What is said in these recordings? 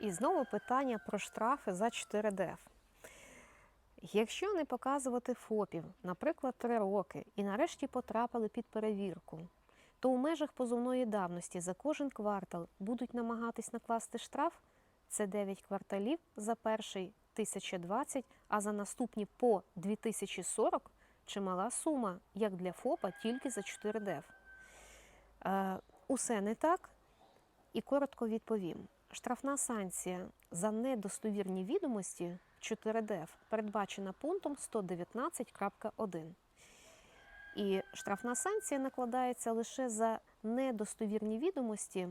І знову питання про штрафи за 4ДФ. Якщо не показувати ФОПів, наприклад, 3 роки, і нарешті потрапили під перевірку, то у межах позовної давності за кожен квартал будуть намагатись накласти штраф. Це 9 кварталів за перший 1020, а за наступні по 2040 чимала сума, як для ФОПа, тільки за 4ДФ. Е, усе не так. І коротко відповім: штрафна санкція за недостовірні відомості 4ДФ передбачена пунктом 119.1. І штрафна санкція накладається лише за недостовірні відомості,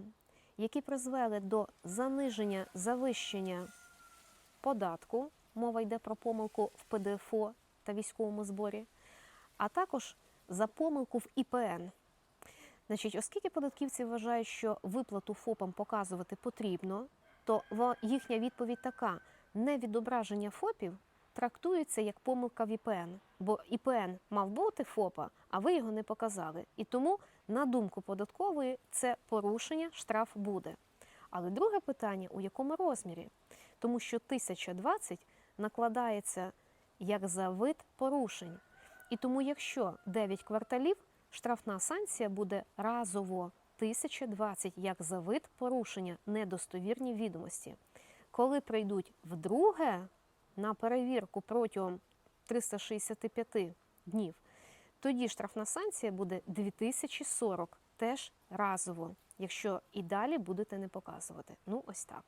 які призвели до заниження завищення податку. Мова йде про помилку в ПДФО та військовому зборі, а також за помилку в ІПН. Значить, оскільки податківці вважають, що виплату ФОПам показувати потрібно, то їхня відповідь така: невідображення ФОПів трактується як помилка в ІПН, бо ІПН мав бути ФОПа, а ви його не показали. І тому, на думку податкової, це порушення, штраф буде. Але друге питання у якому розмірі? Тому що 1020 накладається як за вид порушень. І тому, якщо 9 кварталів, штрафна санкція буде разово 1020 як за вид порушення недостовірні відомості. Коли прийдуть вдруге на перевірку протягом 365 днів, тоді штрафна санкція буде 2040 теж разово, якщо і далі будете не показувати. Ну, ось так.